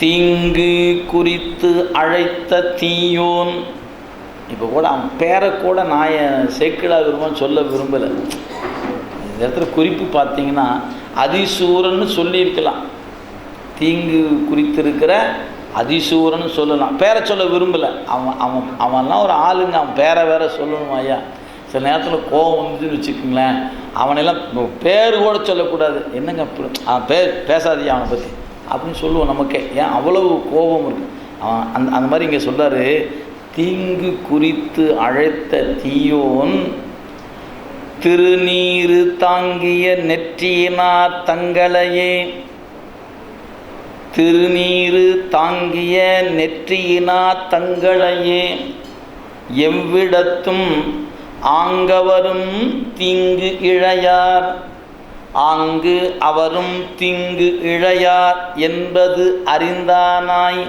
தீங்கு குறித்து அழைத்த தீயோன். இப்போ கூட அவன் பேரை கூட நான் என் சேக்கிழா சொல்ல விரும்பலை. இந்த இடத்துல குறிப்பு பார்த்தீங்கன்னா அதிசூரன்னு சொல்லியிருக்கலாம். தீங்கு குறித்திருக்கிற அதிசூரன்னு சொல்லலாம். பேரை சொல்ல விரும்பலை. அவன் அவன் அவன்லாம் ஒரு ஆளுங்க. அவன் பேரை வேற சொல்லணும் ஐயா. சில நேரத்தில் கோவம் வந்துன்னு வச்சுக்கோங்களேன். அவனெல்லாம் பேர் கூட சொல்லக்கூடாது. என்னங்க அப்படி- அவன் பேர் பேசாதீங்க அவனை பற்றி அப்படின்னு சொல்லுவோம் நமக்கே. ஏன்? அவ்வளவு கோபம் இருக்குது அவன் அந்த அந்த மாதிரி இங்கே சொல்கிறார் தீங்கு குறித்து அழைத்த தீயோன் திருநீரு தாங்கிய நெற்றியினார் தங்களையே. திருநீரு தாங்கிய நெற்றியினார் தங்களையே. எவ்விடத்தும் ஆங்கவரும் தீங்கு இழையார். ஆங்கு அவரும் திங்கு இழையார் என்பது அறிந்தானாய்.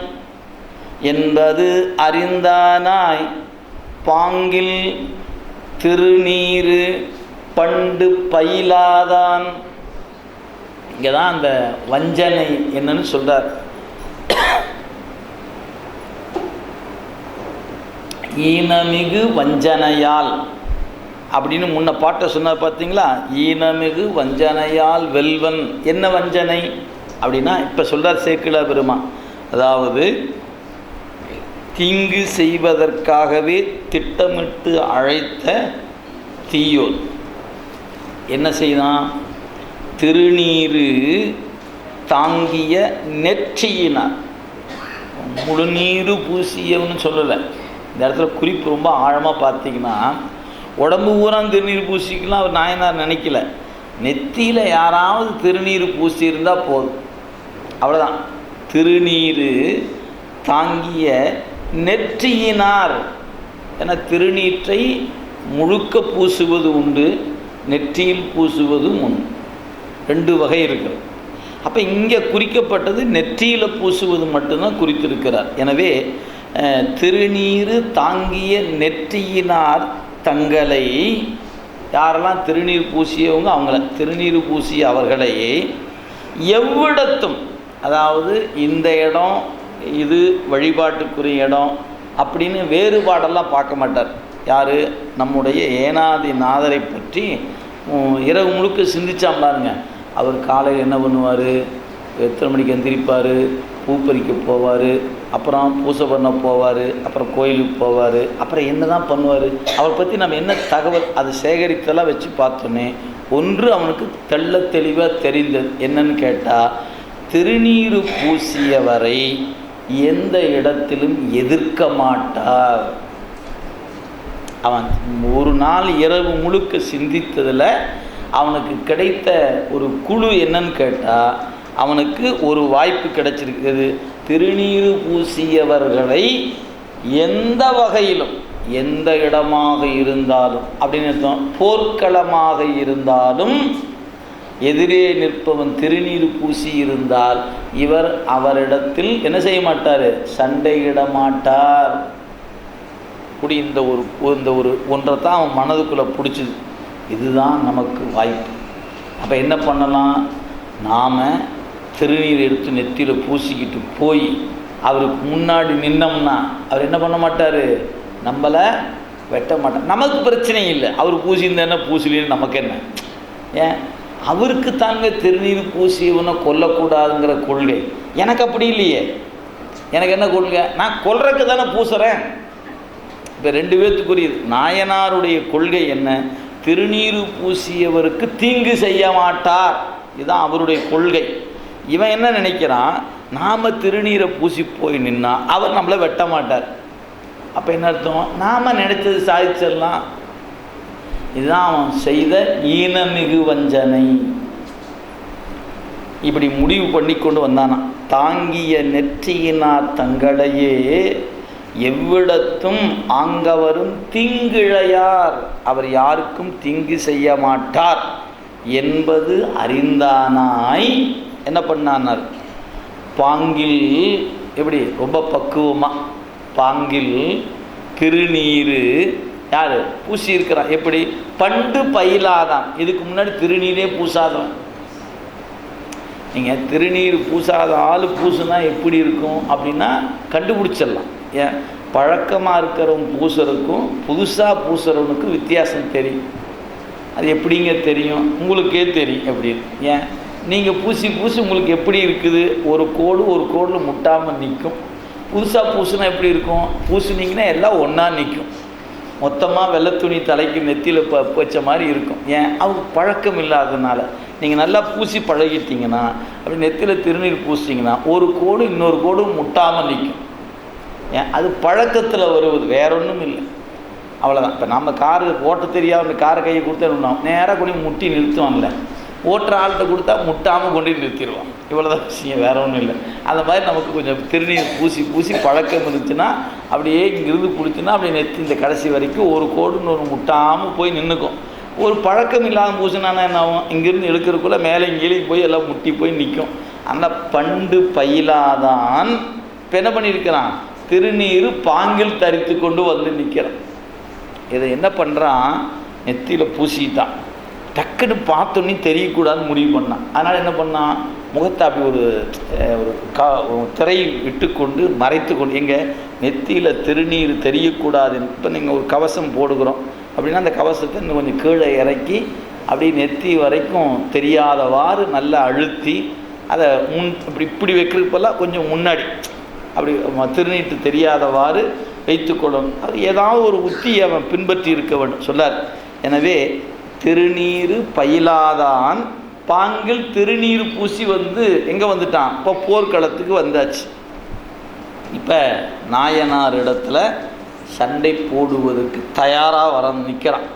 என்பது அறிந்தானாய். பாங்கில் திருநீரு பண்டு பயிலாதான். இங்கே தான் அந்த வஞ்சனை என்னன்னு சொல்கிறார் ஈனமிகு வஞ்சனையால் அப்படின்னு முன்ன பாட்டை சொன்னார் பார்த்தீங்களா ஈனமிகு வஞ்சனையால் வெல்வன். என்ன வஞ்சனை? அப்படின்னா இப்போ சொல்கிறார் சேக்கிழா பெருமா. அதாவது தீங்கு செய்வதற்காகவே திட்டமிட்டு அழைத்த தீயோன். என்ன செய்தான்? திருநீரு தாங்கிய நெற்றியினார் முழுநீரு பூசியவன்னு சொல்லலை. இந்த இடத்துல குறிப்பு ரொம்ப ஆழமாக பார்த்தீங்கன்னா உடம்பு பூரா திருநீர் பூசிக்கலாம் அவர் நாயனார் நினைக்கல. நெத்தியில் யாராவது திருநீர் பூசியிருந்தால் போதும். அவ்வளோதான் திருநீர் தாங்கிய நெற்றியினார் என திருநீற்றை முழுக்க பூசுவது உண்டு நெற்றியில் பூசுவதும் உண்டு. ரெண்டு வகை இருக்கிறது அப்போ இங்கே குறிக்கப்பட்டது நெற்றியில் பூசுவது மட்டும்தான் குறித்திருக்கிறார். எனவே திருநீர் தாங்கிய நெற்றியினார் தங்களை யாரெல்லாம் திருநீர் பூசியவங்க அவங்கள திருநீர் பூசிய அவர்களை எவ்விடத்தும் அதாவது இந்த இடம் இது வழிபாட்டுக்குரிய இடம் அப்படின்னு வேறுபாடெல்லாம் பார்க்க மாட்டார். யார்? நம்முடைய ஏனாதி நாதரை பற்றி இரவு முழுக்க சிந்திச்சா பாருங்க. அவர் காலையில் என்ன பண்ணுவார்? எத்தனை மணிக்கு எந்திரிப்பார்? பூ பறிக்க போவார்? அப்புறம் பூசை பண்ண போவார் அப்புறம் கோயிலுக்கு போவார் அப்புறம் என்ன தான் பண்ணுவார்? அவரை பற்றி நம்ம என்ன தகவல்? அதை சேகரித்தெல்லாம் வச்சு பார்த்தோன்னே ஒன்று அவனுக்கு தெள்ள தெளிவாக தெரிந்தது. என்னன்னு கேட்டால் திருநீர் பூசியவரை எந்த இடத்திலும் எதிர்க்க மாட்டார். அவன் ஒரு நாள் இரவு முழுக்க சிந்தித்ததில் அவனுக்கு கிடைத்த ஒரு குழு என்னன்னு கேட்டால் அவனுக்கு ஒரு வாய்ப்பு கிடைச்சிருக்குது திருநீறு பூசியவர்களை எந்த வகையிலும் எந்த இடமாக இருந்தாலும் அப்படின்னு போர்க்களமாக இருந்தாலும் எதிரே நிற்பவன் திருநீர் பூசி இருந்தால் இவர் அவரிடத்தில் என்ன செய்ய மாட்டார்? சண்டையிட மாட்டார். கூடி இந்த ஒரு இந்த ஒரு ஒன்றை தான் அவன் மனதுக்குள்ளே பிடிச்சிது. இதுதான் நமக்கு வாய்ப்பு. அப்போ என்ன பண்ணலாம்? நாம் திருநீர் எடுத்து நெத்தியில் பூசிக்கிட்டு போய் அவருக்கு முன்னாடி நின்னோம்னா அவர் என்ன பண்ண மாட்டார்? நம்மளை வெட்ட மாட்டார். நமக்கு பிரச்சனை இல்லை. அவர் பூசியிருந்தேன்னா பூசலின்னு நமக்கு என்ன? ஏன்? அவருக்கு தாங்க திருநீர் பூசியவனை கொல்லக்கூடாதுங்கிற கொள்கை. எனக்கு அப்படி இல்லையே. எனக்கு என்ன கொள்கை? நான் கொல்றதுக்கு தானே பூசுகிறேன் இப்போ ரெண்டு பேர்த்துக்குரியது. நாயனாருடைய கொள்கை என்ன? திருநீர் பூசியவருக்கு தீங்கு செய்ய மாட்டார். இதுதான் அவருடைய கொள்கை. இவன் என்ன நினைக்கிறான்? நாம் திருநீரை பூசி போய் நின்னா அவர் நம்மளை வெட்ட மாட்டார். அப்போ என்ன அர்த்தம்? நாம் நினைச்சது சாதிச்சிடலாம். இதுதான் அவன் செய்த ஈனமிகு வஞ்சனை. இப்படி முடிவு பண்ணி கொண்டு வந்தானாம். தாங்கிய நெற்றியினார் தங்களையே எவ்விடத்தும் ஆங்கவரும் தீங்கிழையார். அவர் யாருக்கும் தீங்கு செய்ய மாட்டார் என்பது அறிந்தானாய் என்ன பண்ணானார்? பாங்கில் எப்படி? ரொம்ப பக்குவமாக பாங்கில் திருநீரு. யார்? பூசி இருக்கிறான் எப்படி? பண்டு பயிலாதான். இதுக்கு முன்னாடி திருநீரே பூசாதான். நீங்கள் திருநீர் பூசாத ஆள் பூசுனா எப்படி இருக்கும்? அப்படின்னா கண்டுபிடிச்சிடலாம். ஏன்? பழக்கமாக இருக்கிறவன் பூசுறதுக்கும் புதுசாக பூசுறவனுக்கும் வித்தியாசம் தெரியும். அது எப்படிங்க தெரியும்? உங்களுக்கே தெரியும். எப்படி? ஏன்? நீங்கள் பூசி பூசி உங்களுக்கு எப்படி இருக்குது? ஒரு கோடு ஒரு கோடில் முட்டாமல் நிற்கும் புதுசாக பூசுனா எப்படி இருக்கும்? பூசுனீங்கன்னா எல்லாம் ஒன்றா நிற்கும் மொத்தமாக வெள்ளை துணி தலைக்கு நெத்தியில் ப வச்ச மாதிரி இருக்கும். ஏன்? அவங்க பழக்கம் இல்லாததுனால. நீங்கள் நல்லா பூசி பழகிட்டீங்கன்னா அப்படி நெத்தியில் திருநீர் பூசிங்கன்னா ஒரு கோடு இன்னொரு கோடு முட்டாமல் நிற்கும் ஏன்? அது பழக்கத்தில் வருவது. வேற ஒன்றும் இல்லை. அவ்வளோதான் இப்போ நம்ம காரு ஓட்ட தெரியாத காரை கையை கொடுத்தா நேராக கொண்டு முட்டி நிறுத்துவான்ல ஓட்டுற ஆள்கிட்ட கொடுத்தா முட்டாமல் கொண்டு போய் நிறுத்திடுவான். இவ்வளோதான் விஷயம் வேற ஒன்றும் இல்லை. அந்த மாதிரி நமக்கு கொஞ்சம் திருநீர் பூசி பூசி பழக்கம் இருந்துச்சுன்னா அப்படியே இங்கிருந்து பிடிச்சின்னா அப்படியே நெத்தி இந்த கடைசி வரைக்கும் ஒரு கோடுன்னு ஒரு முட்டாமல் போய் நின்றுக்கும் ஒரு பழக்கம் இல்லாத பூசினானா என்ன ஆகும்? இங்கிருந்து எடுக்கிறதுக்குள்ளே மேலே இங்கேயும் போய் எல்லாம் முட்டி போய் நிற்கும். அந்த பண்டு பயிலாதான் இப்போ என்ன பண்ணியிருக்கிறான்? திருநீர் பாங்கில் தரித்து கொண்டு வந்து நிற்கிறான். இதை என்ன பண்ணுறான் நெத்தியில் பூசிட்டான். டக்குன்னு பார்த்தோன்னே தெரியக்கூடாதுன்னு முடிவு பண்ணான் அதனால் என்ன பண்ணான் முகத்தை அப்படி ஒரு ஒரு கா திரை விட்டுக்கொண்டு மறைத்து கொண்டு எங்கள் நெத்தியில் திருநீர் தெரியக்கூடாது இப்போ நீங்கள் ஒரு கவசம் போடுகிறோம். அப்படின்னா அந்த கவசத்தை இன்னும் கொஞ்சம் கீழே இறக்கி அப்படியே நெத்தி வரைக்கும் தெரியாதவாறு நல்லா அழுத்தி அதை முன் இப்படி இப்படி வைக்கிறப்பெல்லாம் கொஞ்சம் முன்னாடி அப்படி திருநீட்டு தெரியாதவாறு வைத்துக்கொள்ளணும். அது ஏதாவது ஒரு உத்தி அவன் பின்பற்றி இருக்க வேண்டும். சொல்லார். எனவே திருநீரு பயிலாதான். பாங்கில் திருநீர் பூசி வந்து எங்கே வந்துட்டான்? இப்போ போர்க்களத்துக்கு வந்தாச்சு. இப்போ நாயனார் இடத்துல சண்டை போடுவதற்கு தயாராக வர நிற்கிறான்